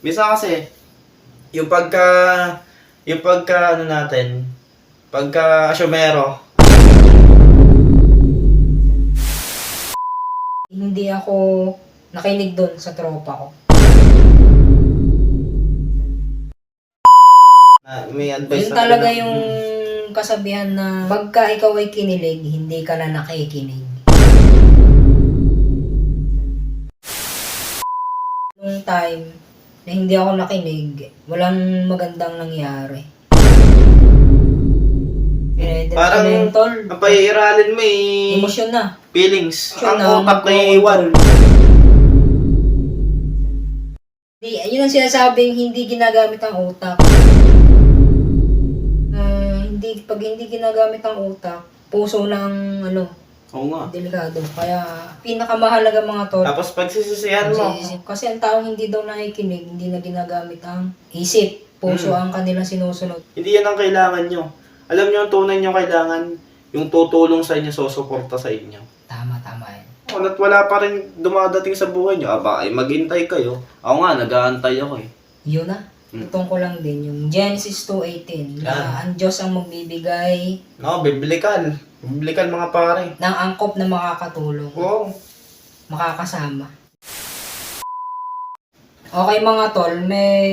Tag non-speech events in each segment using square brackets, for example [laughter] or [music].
Misa kasi, yung pagka, yung pagka, ano natin, pagka asyomero, Hindi ako nakinig doon sa tropa ko. na may advice Yun na talaga ganun. yung kasabihan na pagka ikaw ay kinilig, hindi ka na nakikinig. Nung time na hindi ako nakinig, walang magandang nangyari. Pinedit Parang, na yun, tol. ang paiiralin mo eh, Emosyon na. feelings. Siya Ang na, utak na mag- iwan. Hindi, yun ang sinasabing hindi ginagamit ang utak. Ah, hindi, pag hindi ginagamit ang utak, puso ng ano, Oo nga. delikado. Kaya pinakamahalaga mga tol. Tapos pagsisisihan mo, Kasi, kasi ang taong hindi daw nakikinig, hindi na ginagamit ang isip. Puso Mm. ang kanilang sinusunod. hindi yan ang kailangan nyo. Alam nyo ang tunay nyo kailangan, yung tutulong sa inyo, susuporta sa inyo. Tama, tama yan. Oh, at wala pa rin dumadating sa buhay nyo, aba, ay maghintay kayo. Ako nga, nag-aantay ako eh. Yun na. Mm. Tungkol lang din yung Genesis 2.18 na Yan. ang Diyos ang magbibigay No, biblikan. Biblikan mga pare. ng angkop na makakatulong. Oo. makakasama. Okay mga tol, may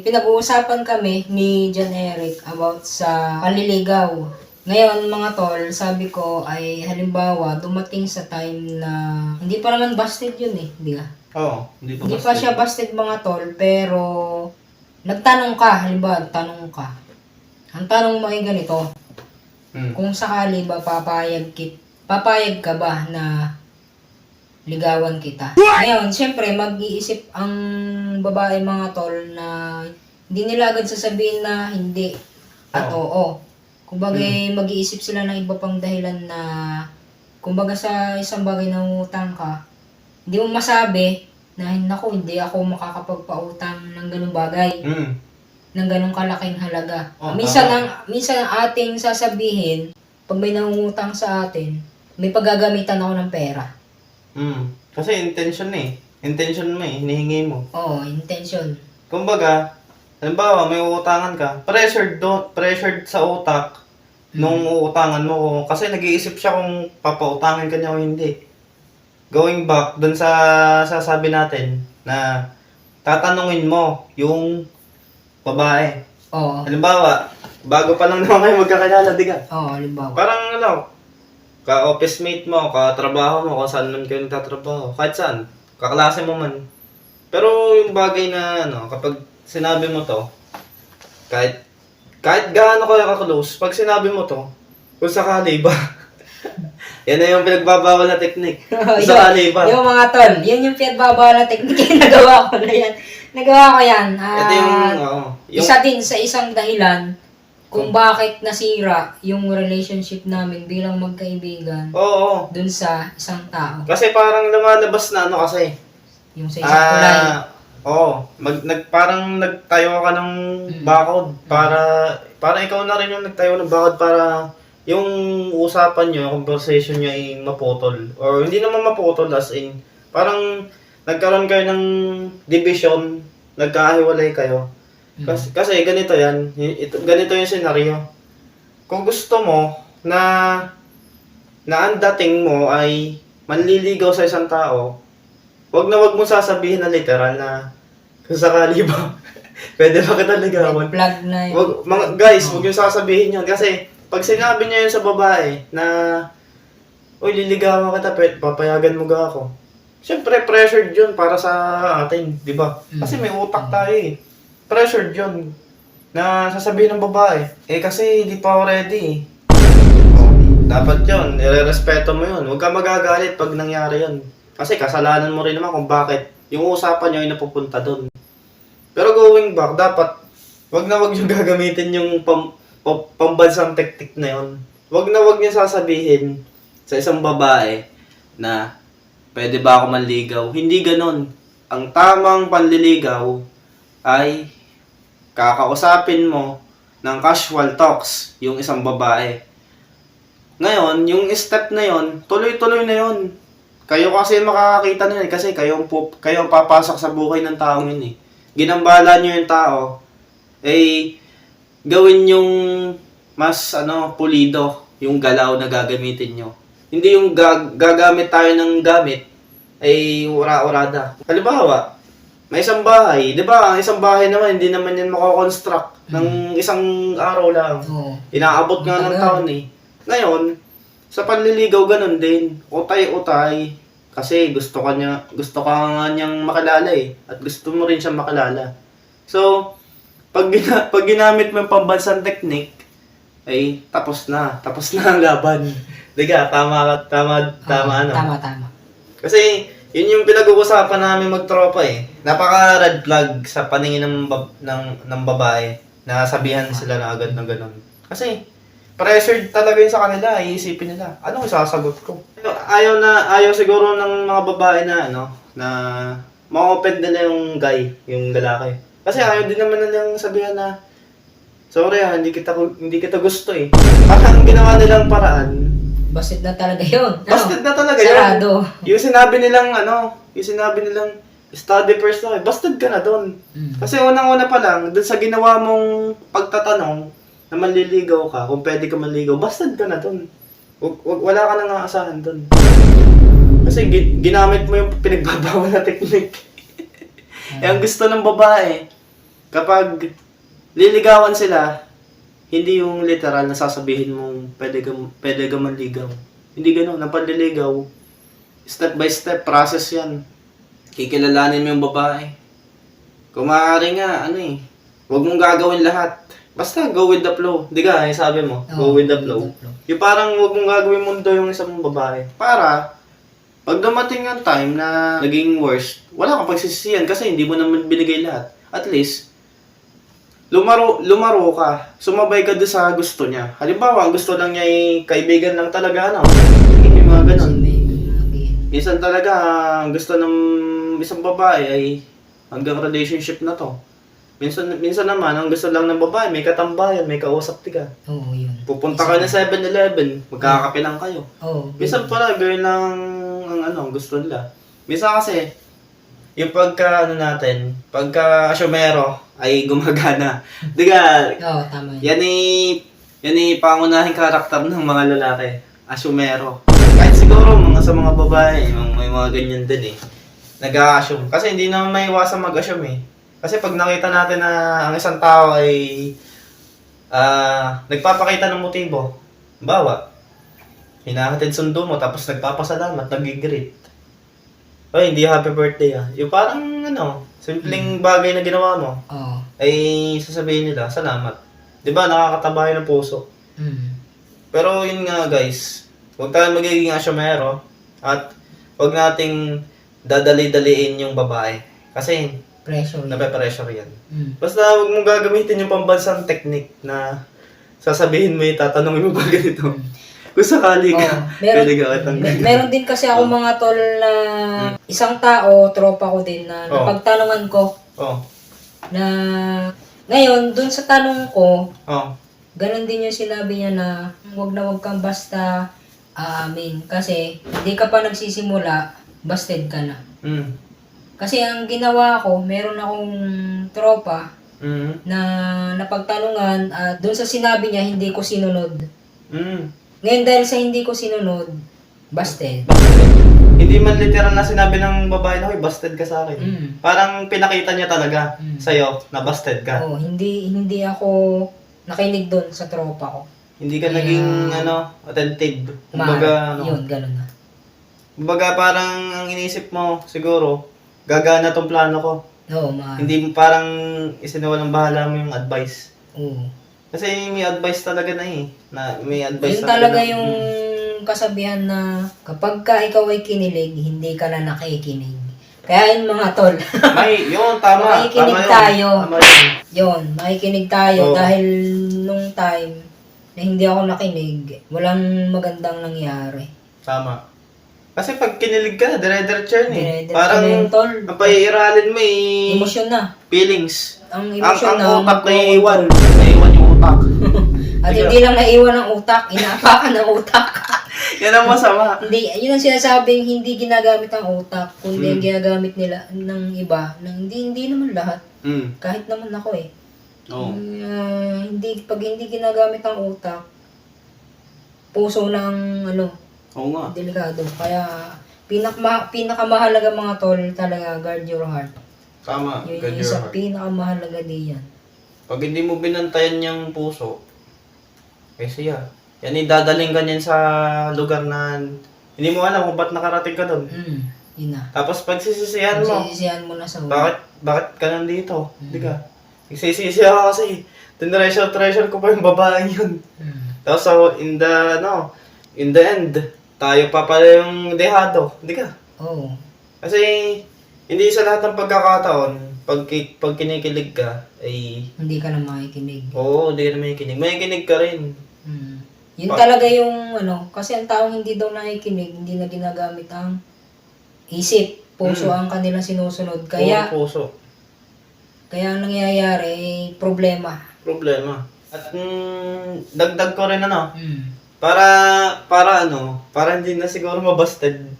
pinag-uusapan kami ni John Eric about sa panliligaw. Ngayon mga tol, sabi ko ay halimbawa dumating sa time na hindi pa naman busted yun eh, di ba? Oo, hindi pa Hindi pa siya busted mga tol, pero nagtanong ka, halimbawa nagtanong ka. Ang tanong mo ay ganito, Hmm. kung sakali ba papayag kit papayag ka ba na ligawan kita. Ngayon, syempre mag-iisip ang babae mga tol na hindi nila agad sasabihin na hindi at oo. Kumbaga mag-iisip sila ng iba pang dahilan na kumbaga sa isang bagay na utang ka, hindi mo masabi na naku, hindi ako makakapagpautang ng ganung bagay Hmm. ng ganong kalaking halaga. Oh, minsan ang minsan ang ating sasabihin pag may nangungutang sa atin, may paggagamitan ako ng pera. Hmm. Kasi intention eh. Intention mo eh, hinihingi mo. Oo, intention. Kumbaga, halimbawa may uutangan ka, pressured, do, pressured sa utak nung uutangan mo. Kasi nag-iisip siya kung papautangin ka niya o hindi. Going back dun sa sasabi natin na tatanungin mo yung babae. Oo. Halimbawa, bago pa lang naman kayo magkakilala, di ka? Oo, halimbawa. Parang ano, ka-office mate mo, ka-trabaho mo, kung saan man kayo nagtatrabaho, kahit saan, kaklase mo man. Pero yung bagay na ano, kapag sinabi mo to, kahit kahit gaano kayo ka-close, pag sinabi mo to, kung sakali ba, [laughs] yan na yung pinagbabawal na technique. Kung sakali ba. Yung mga tol, yun yung pinagbabawal na technique [laughs] nagawa ko na yan. Nagawa ko yan. Ito yung, oo, yung, isa din sa isang dahilan kung bakit nasira yung relationship namin bilang magkaibigan oo, oo. dun sa isang tao. Kasi parang lumalabas na ano kasi, Yung sa isang. Ah, oo. Mag, nag, parang nagtayo ka ng bakod para para ikaw na rin yung nagtayo ng bakod para yung usapan nyo, yung conversation nyo ay maputol. Or hindi naman maputol as in, parang nagkaroon kayo ng division, nagkahiwalay kayo. Kasi, kasi ganito yan, ito, ganito yung senaryo. Kung gusto mo na na ang dating mo ay manliligaw sa isang tao, wag na wag mo sasabihin na literal na kung sakali ba, [laughs] pwede ba kita ligawan? Flag na yun. Wag, mga guys, wag yung sasabihin yun. Kasi, pag sinabi niya yun sa babae na, Uy, liligawan kita, pwede, papayagan mo ga ako. Siyempre, pressured yun para sa atin, di ba? Kasi may utak tayo eh. Pressured yun na sasabihin ng babae. Eh, kasi hindi pa ako ready eh. Dapat yun, nire-respeto mo yun. Huwag ka magagalit pag nangyari yun. Kasi kasalanan mo rin naman kung bakit yung usapan nyo ay napupunta doon. Pero going back, dapat wag na wag yung gagamitin yung pam, pambansang tektik na yun. Wag na wag niya sasabihin sa isang babae na pwede ba ako manligaw. Hindi ganon. Ang tamang panliligaw ay kakausapin mo ng casual talks yung isang babae. Ngayon, yung step na yon, tuloy-tuloy na yon. Kayo kasi makakakita na yun kasi kayo kayo papasok sa buhay ng taong yun eh. ginambala nyo yung tao, eh, gawin yung mas, ano, pulido yung galaw na gagamitin nyo. Hindi yung gag- gagamit tayo ng gamit, ay ura-urada. Halimbawa, may isang bahay, di ba? Ang isang bahay naman, hindi naman yan makakonstruct ng isang araw lang. Oo. Inaabot nga ng Matagal. taon eh. Ngayon, sa panliligaw ganun din. Utay-utay. Kasi gusto ka niya, gusto ka nga niyang makilala eh. At gusto mo rin siyang makilala. So, pag, gina, pag ginamit mo yung pambansang technique, ay tapos na. Tapos na ang laban. [laughs] Diga, tama tama, tama Oo, ano. Tama, tama. Kasi, yun yung pinag-uusapan namin magtropa eh. Napaka-red flag sa paningin ng, bab- ng, ng babae na sabihan sila na agad ng ganun. Kasi, pressured talaga yun sa kanila. Iisipin nila, anong isasagot ko? Ayaw na, ayaw siguro ng mga babae na, ano, na ma-open nila yung guy, yung lalaki. Kasi ayaw din naman nilang sabihan na, sorry ah, hindi kita, hindi kita gusto eh. Parang ginawa nilang paraan, Busted na talaga yun. Ano? Busted na talaga yun. Sarado. Yung sinabi nilang ano, yung sinabi nilang study first na, busted ka na doon. Mm. Kasi unang-una pa lang, doon sa ginawa mong pagtatanong na manliligaw ka, kung pwede ka manligaw, busted ka na doon. Wag- wag- Wala ka nang aasahan doon. Kasi gi- ginamit mo yung pinagbabawal na technique. Eh, ang gusto ng babae, kapag liligawan sila, hindi yung literal na sasabihin mong pwede ka, pwede ka manligaw. Hindi ganun. Ang panliligaw, step by step process yan. Kikilalanin mo yung babae. Kung maaari nga, ano eh, huwag mong gagawin lahat. Basta go with the flow. Di ka, eh, sabi mo, go Oo, with the flow. Yung parang huwag mong gagawin mundo yung isang babae. Para, pag dumating ang time na naging worst, wala kang pagsisisihan kasi hindi mo naman binigay lahat. At least, lumaro, lumaro ka. Sumabay ka doon sa gusto niya. Halimbawa, ang gusto lang niya ay kaibigan lang talaga, ano? Hindi mga ganun. Minsan talaga, ang gusto ng isang babae ay hanggang relationship na to. Minsan, minsan naman, ang gusto lang ng babae, may katambayan, may kausap ka. Oo, yun. Pupunta ka na 7-Eleven, magkakape lang kayo. Oo. Minsan pala, gawin lang ang ano, gusto nila. Minsan kasi, yung pagka, ano natin, pagka asyomero ay gumagana. [laughs] Di ka, Oo, tama yun. yan ay, yan ay pangunahing karakter ng mga lalaki. Asyomero. Kahit siguro mga sa mga babae, yung may mga ganyan din eh. Nag-a-assume. Kasi hindi naman may iwasan mag-assume eh. Kasi pag nakita natin na ang isang tao ay ah nagpapakita ng motibo, bawa, hinahatid sundo mo tapos nagpapasalamat, nag-greet. Ay, hindi happy birthday ah. Yung parang ano, simpleng bagay na ginawa mo, Oo. ay sasabihin nila, salamat. 'Di ba nakakataba yun ng puso. Mm. Pero yun nga guys, huwag tayo magiging asyomero at huwag nating dadali-daliin yung babae. Kasi Pressure. yun. nape-pressure yan. Mm. Basta huwag mong gagamitin yung pambansang technique na sasabihin mo yung tatanungin mo ba ganito. Kung sakali ka, Oo. Meron, pwede ka kitang me- meron din kasi ako mga tol na isang tao, tropa ko din na Oh. napagtanungan ko Oh, na ngayon, dun sa tanong ko, oh, ganun din yung sinabi niya na wag na wag kang basta aamin kasi hindi ka pa nagsisimula, busted ka na. mm, Kasi ang ginawa ko, meron akong tropa mm, na napagtanungan at dun sa sinabi niya hindi ko sinunod. mm. Ngayon dahil sa hindi ko sinunod, busted. Hindi man literal na sinabi ng babae na, "Hoy, busted ka sa akin. Mm. Parang pinakita niya talaga Mm. sa'yo na busted ka. Oo, hindi hindi ako nakinig doon sa tropa ko. Hindi ka Kaya- naging, ano, attentive. Kumbaga, ano, Yun, ganun na. kumbaga parang ang inisip mo, siguro, gagana tong plano ko. Oo, ma. Hindi mo parang isinawalang bahala mo yung advice. Oo. Kasi may advice talaga na eh. Na, may advice Yun talaga na- yung kasabihan na kapag ka ikaw ay kinilig, hindi ka na nakikinig. Kaya yun mga tol, [laughs] May, yun, tama. Makikinig tama yun. tayo. Tama yun. yun, makikinig tayo Oo. dahil nung time na hindi ako nakinig, walang magandang nangyari. Tama. Kasi pag kinilig ka, dire-diretso yun eh. Dire-diretso Parang, na yun, tol. ang paiiralin mo eh, Emosyon na. feelings. Ang Ang, emosyon ang na. utak naiiwan. Naiiwan yung utak. At hindi lang naiwan ng utak, inaapakan ng utak. [laughs] Yan ang masama. hindi, yun ang sinasabing hindi ginagamit ang utak, kundi Mm. ginagamit nila ng iba, ng hindi, hindi naman lahat. Mm. Kahit naman ako eh. Oo. Ah, hindi, pag hindi ginagamit ang utak, puso ng ano, Oo nga. delikado. Kaya, pinakma, pinakamahalaga mga tol, talaga guard your heart. Tama. Yun Guard yung your isa pinakamahalaga diyan. Pag hindi mo binantayan yung puso, eh siya. Yan idadaling ka niyan sa lugar na hindi mo alam kung ba't nakarating ka doon. Mm, yun na. Tapos pagsisisihan mo, Sisisihan mo na sa huli. bakit, bakit ka nandito? Hindi ka. Nagsisisi ako kasi, tinreasure, treasure ko pa yung babaeng yun. Mm. Tapos so, in the, no, in the end, tayo pa pala yung dehado. Hindi ka. Oo. Kasi, hindi sa lahat ng pagkakataon, pag, pag kinikilig ka, ay, Hindi ka na makikinig. oo, hindi ka na may kinig. May kinig ka rin. Yun Pa- talaga yung ano, kasi ang taong hindi daw nakikinig, hindi na ginagamit ang isip. Puso Mm. ang kanilang sinusunod. Kaya, Puro puso. kaya ang nangyayari, problema. Problema. At mm, dagdag ko rin ano, Mm. para, para ano, para hindi na siguro mabasted.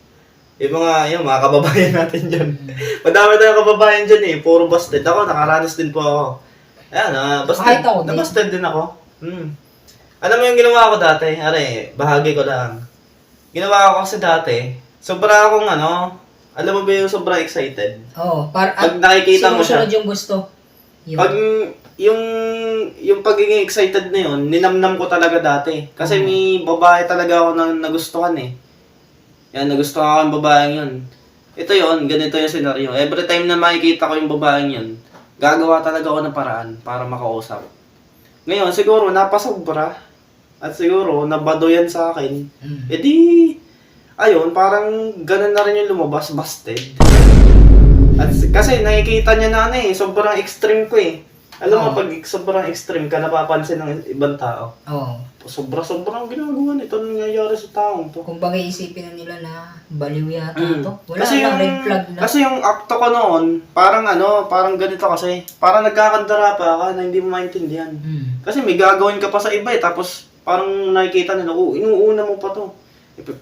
Yung mga, yung mga kababayan [laughs] natin dyan. Mm. Madami tayong kababayan dyan eh, puro busted. Ako, nakaranas din po ako. Ayan, ah, busted. Kahit ako din. Nabusted din ako. Hmm. Alam mo yung ginawa ko dati? Are, bahagi ko lang. Ginawa ko kasi dati, sobra akong ano, alam mo ba yung sobra excited? Oo. Par Pag at nakikita mo siya, yung gusto. Yun. pag yung yung pagiging excited na yun, ninamnam ko talaga dati. Kasi Mm. may babae talaga ako na nagustuhan eh. Yan, nagustuhan ako yung babaeng yun. Ito yun, ganito yung senaryo. Every time na makikita ko yung babaeng yun, gagawa talaga ako ng paraan para makausap. Ngayon, siguro napasobra. At siguro, nabado yan sa akin. Mm. E di, ayun, parang ganun na rin yung lumabas, busted. At kasi nakikita niya na ano eh, sobrang extreme ko eh. Alam mo, Oo. pag sobrang extreme ka, napapansin ng ibang tao. Oo. Sobra-sobrang ginagawa nito, ano nangyayari sa taong to. Kung bagay isipin na nila na baliw yata Mm. to. Wala kasi yung, red flag na. Kasi yung akto ko noon, parang ano, parang ganito kasi. Parang nagkakandara pa ka na hindi mo maintindihan. Mm. Kasi may gagawin ka pa sa iba eh, tapos parang nakikita nila, oh, inuuna mo pa to. Eh, p-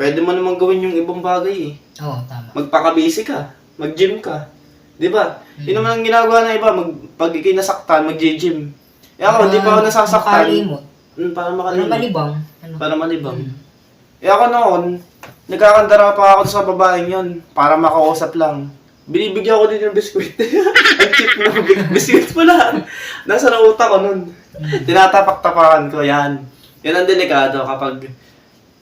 pwede mo naman gawin yung ibang bagay eh. Oo, tama. Magpaka-busy ka, mag-gym ka. 'Di ba? Mm. Yun naman ang ginagawa ng iba, mag pag ikay nasaktan, mag-gym. Eh ako, hindi pa ako nasasaktan. Makalimot. Mm, para makalimot. malibang? Ano? Para malibang. Mm. Eh ako noon, nagkakandara pa ako sa babaeng yon para makausap lang. Binibigyan ko din ng biskwit. [laughs] ang cheap na bi- biskwit pala. Nasa na utak ko nun. [laughs] Tinatapak-tapakan ko, yan. Yan ang delikado kapag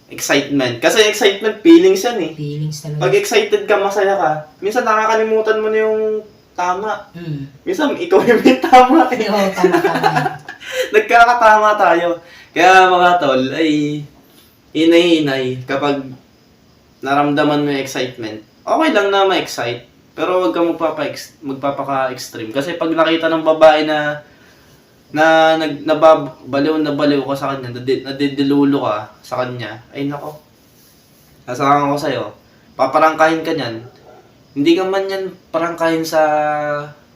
excitement. Kasi excitement, feelings yan eh. Feelings talaga. Pag excited ka, masaya ka, minsan nakakalimutan mo na yung tama. Mm. Minsan, ikaw yung may tama eh. Oo, tama, tama. [laughs] Nagkakatama tayo. Kaya mga tol, ay inay-inay kapag naramdaman mo yung excitement. Okay lang na ma-excite, pero huwag ka magpapa magpapaka-extreme. Kasi pag nakita ng babae na na nag nababaliw na baliw ka sa kanya, nadi- nadidilulo ka sa kanya, ay nako. Sasakan ko sa'yo, paparangkahin ka niyan. Hindi ka man yan parangkahin sa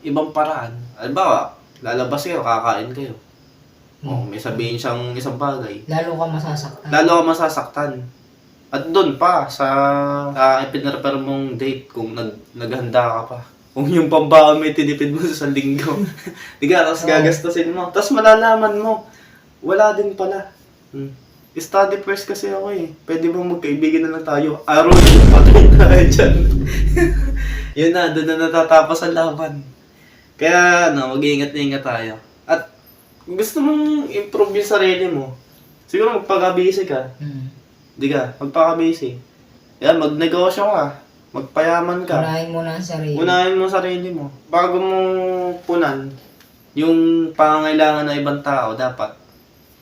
ibang paraan. Halimbawa, lalabas kayo, kakain kayo. Oh, may sabihin siyang isang bagay. Lalo ka masasaktan. Lalo ka masasaktan. At doon pa, sa, sa ipinarapar mong date, kung nag, naghanda ka pa. Kung yung pambaon may tinipid mo sa linggo. [laughs] Di ka, tapos Oo. gagastusin mo. Tapos malalaman mo, wala din pala. Hmm. Study first kasi ako eh. Pwede bang magkaibigan na lang tayo? Araw yun, patay tayo dyan. [laughs] Yun na, doon na natatapos ang laban. Kaya, ano, mag-iingat-ingat tayo. At, gusto mong improve yung sarili mo, siguro magpaka-busy ka. Mm. Di ka, magpaka-busy. Yan, magnegosyo ka. Magpayaman ka. Unahin mo na ang sarili. Unahin mo sarili mo. Bago mo punan, yung pangangailangan ng ibang tao, dapat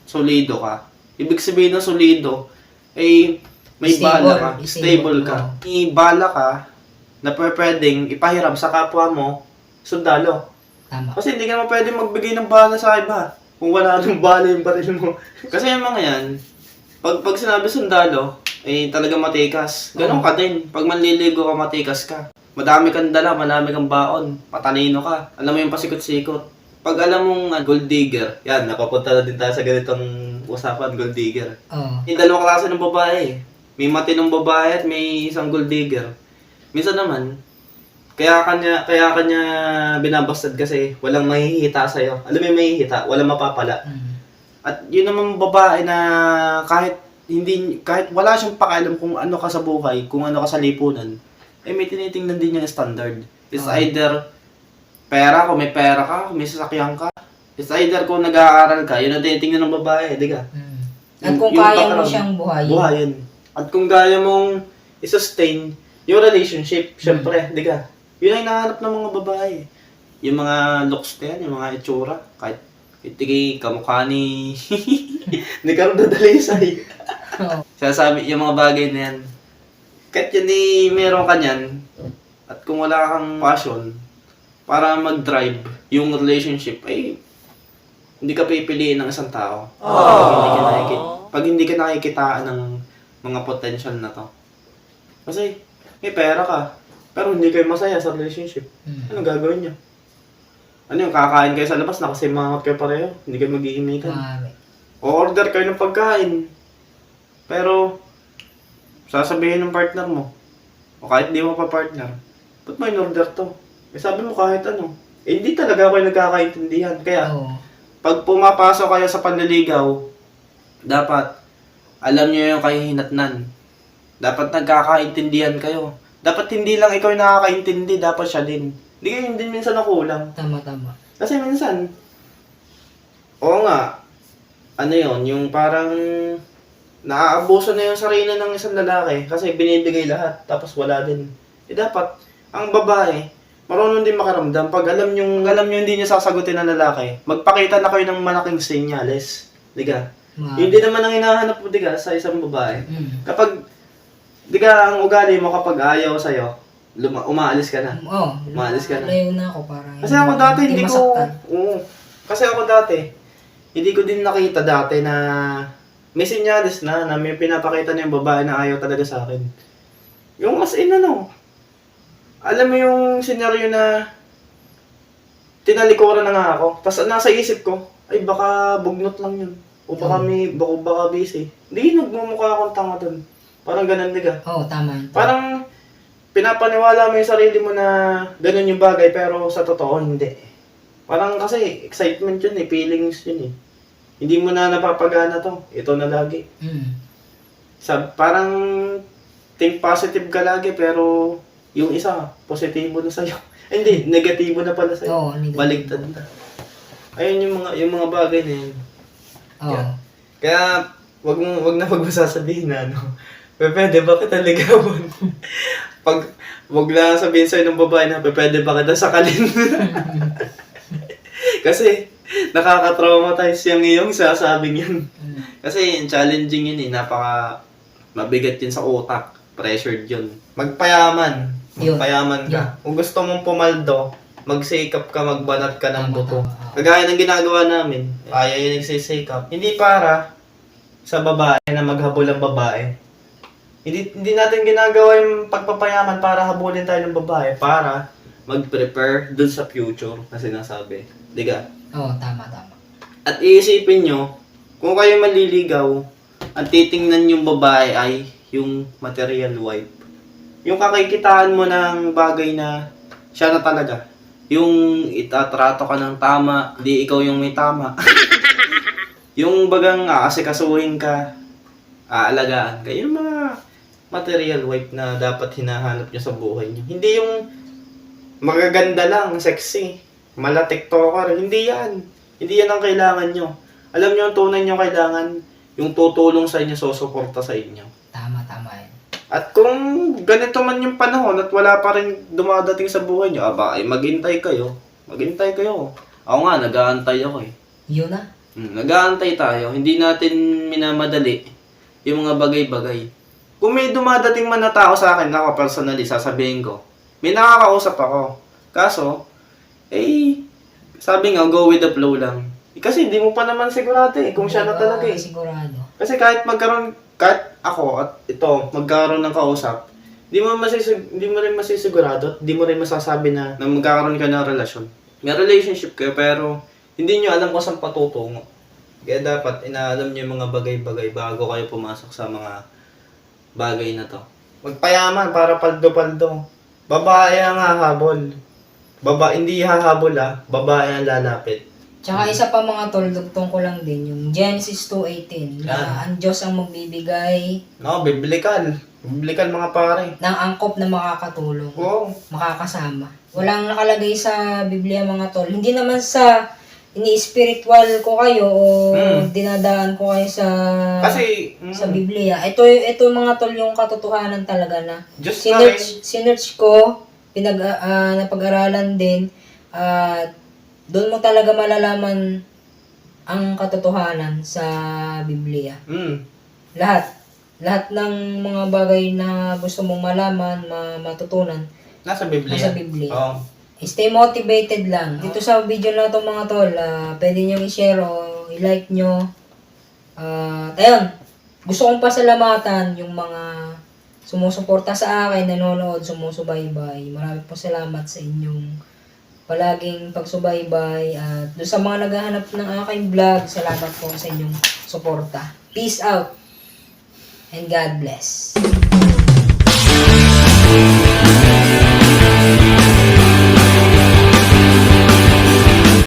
solido ka. Ibig sabihin ng solido, eh, may Stable. bala ka. Stable, Stable ka. oo. May bala ka na pwe- pwedeng ipahiram sa kapwa mo, sundalo. Tama. Kasi hindi ka naman pwede magbigay ng bala sa iba kung wala nang bala yung baril mo. [laughs] Kasi yung mga yan, pag, pag sinabi sundalo, eh talaga matikas. Ganon Oo. ka din. Pag manliligo ka, matikas ka. Madami kang dala, madami kang baon. Matalino ka. Alam mo yung pasikot-sikot. Pag alam mong uh, gold digger, yan, napapunta na din tayo sa ganitong usapan, gold digger. Oo. Yung dalawang klase ng babae. May matinong babae at may isang gold digger. Minsan naman, Kaya kanya, kaya kanya binabastad kasi walang mahihita sa'yo. Alam mo yung mahihita, walang mapapala. Mm. At yun naman babae na kahit hindi kahit wala siyang pakialam kung ano ka sa buhay, kung ano ka sa lipunan, eh may tinitingnan din yung standard. It's Ah. either pera, kung may pera ka, kung may sasakyan ka. It's either kung nag-aaral ka, yun ang tinitingnan ng babae, di ka? Mm. At kung yung kaya mo siyang buhayin. Buhayin. At kung kaya mong i-sustain yung relationship, syempre, di ka? Yun ang hinahanap ng mga babae. Yung mga looks na yan, yung mga itsura, kahit itigay kamukha ni... [laughs] ni Cardo Dalisay. Sasabi, yung mga bagay na yan, kahit yun eh, meron ka niyan, at kung wala kang passion, para mag-drive yung relationship, ay hindi ka pipiliin ng isang tao. Pag hindi ka pag hindi ka nakikitaan ng mga potential na to. Kasi, may pera ka, pero hindi kayo masaya sa relationship. Mm. Anong gagawin niyo? Ano yung kakain kayo sa labas, nakasimangot kayo pareho, hindi kayo mag-iimikan. Maaari. O order kayo ng pagkain. Pero, sasabihin ng partner mo, o kahit di mo pa partner, ba't mo in-order to? Eh sabi mo kahit ano. Eh hindi talaga kayo nagkakaintindihan. Kaya, Oo. pag pumapasok kayo sa panliligaw, dapat alam niyo yung kahihinatnan. Dapat nagkakaintindihan kayo. Dapat hindi lang ikaw yung nakakaintindi, dapat siya din. Hindi kayo din minsan nakulang. Tama, tama. Kasi minsan, oo nga, ano yon yung parang naaabuso na yung sarili ng isang lalaki kasi binibigay lahat tapos wala din. Eh dapat, ang babae, marunong din makaramdam. Pag alam yung alam nyo hindi niya sasagutin ng lalaki, magpakita na kayo ng malaking senyales. Diga? Maaari. Hindi naman ang hinahanap mo, diga, sa isang babae. Mm. Kapag, diga, ang ugali mo kapag ayaw sa'yo, luma, umaalis ka na. Oo. Umalis ka na. Layo na ako para Kasi ako dati hindi ko masaktan. Oo. Kasi ako dati hindi ko din nakita dati na may senyales na na may pinapakita na yung babae na ayaw talaga sa akin. Yung as in ano. Alam mo yung senaryo na tinalikuran na nga ako. Tapos nasa isip ko, ay baka bugnot lang yun. O baka Oo. may, baka, baka busy. Hindi, nagmumukha akong tanga dun. Parang ganun liga. Oo, tama yun. Parang pinapaniwala mo yung sarili mo na ganun yung bagay pero sa totoo hindi. Parang kasi excitement yun eh, feelings yun eh. Hindi mo na napapagana to. Ito na lagi. Mm. Sa, parang think positive ka lagi pero yung isa, positibo na sa'yo. [laughs] hindi, negatibo na pala sa'yo. Oo, negative. Baligtad na. Ayun yung mga yung mga bagay na yun. Oo. Yeah. Kaya wag mo wag na wag mo sasabihin na ano. [laughs] "Pe, Pwede ba kita ligawan? [laughs] Pag wag na sabihin sa'yo ng babae na "Pe, pwede ba kita sakalin? [laughs] Kasi nakaka-traumatize yung iyong sasabing yun. Mm. Kasi challenging yun eh, napaka mabigat yun sa utak. Pressured yun. Magpayaman. Magpayaman ka. Yun. Kung gusto mong pumaldo, magsikap ka, magbanat ka ng buto. Kagaya ng ginagawa namin, kaya yung nagsisikap. Hindi para sa babae na maghabol ang babae. Hindi, hindi natin ginagawa yung pagpapayaman para habulin tayo ng babae. Para mag-prepare dun sa future na sinasabi. Diga? Oo, tama, tama. At iisipin nyo, kung kayo maliligaw, ang titingnan yung babae ay yung material wife. Yung kakikitaan mo ng bagay na siya na talaga. Yung itatrato ka ng tama, di ikaw yung may tama. [laughs] yung bagang aasikasuhin ka, aalagaan ka. Yung mga material wife na dapat hinahanap nyo sa buhay nyo. Hindi yung magaganda lang, sexy, mala tiktoker. Hindi yan. Hindi yan ang kailangan nyo. Alam nyo ang tunay nyo kailangan, yung tutulong sa inyo, susuporta sa inyo. Tama, tama yan. At kung ganito man yung panahon at wala pa rin dumadating sa buhay nyo, aba, ay maghintay kayo. Maghintay kayo. Ako nga, nag-aantay ako eh. Yun na. Hmm, nag-aantay tayo. Hindi natin minamadali yung mga bagay-bagay. Kung may dumadating man na tao sa akin, ako personally, sasabihin ko, may nakakausap ako. Kaso, eh, sabi nga, go with the flow lang. Eh, kasi hindi mo pa naman sigurado eh, kung siya na talaga eh. Sigurado. Kasi kahit magkaroon, kahit ako at ito, magkaroon ng kausap, di mo masisig, di mo rin masisigurado at di mo rin masasabi na, na magkakaroon ka ng relasyon. May relationship kayo pero hindi nyo alam kung saan patutungo. Kaya dapat inaalam nyo yung mga bagay-bagay bago kayo pumasok sa mga bagay na to. Magpayaman para paldo-paldo. babae ang hahabol. Baba, hindi hahabol ah, babae ang lalapit. Tsaka isa pa mga tol, dugtong ko lang din yung Genesis 2.18 na ang Diyos ang magbibigay No, biblical. Biblical mga pare. ng angkop na makakatulong, Oo. makakasama. Walang nakalagay sa Biblia mga tol. Hindi naman sa ini-spiritual ko kayo o Hmm. dinadaan ko kayo sa Kasi, mm, sa Biblia. Ito ito mga tol yung katotohanan talaga na Diyos na rin. sinerch, sinerch ko, pinag ah, napag-aralan din at doon mo talaga malalaman ang katotohanan sa Biblia. Mm. Lahat. Lahat ng mga bagay na gusto mong malaman, ma- matutunan, Nasa Biblia. nasa Biblia. Oo. Stay motivated lang. Dito sa video na to mga tol, ah, pwede nyo i-share o i-like nyo. At ayun, gusto kong pasalamatan yung mga sumusuporta sa akin, nanonood, sumusubaybay. Marami po salamat sa inyong palaging pagsubaybay. At doon sa mga naghahanap ng aking vlog, salamat po sa inyong suporta. Peace out and God bless.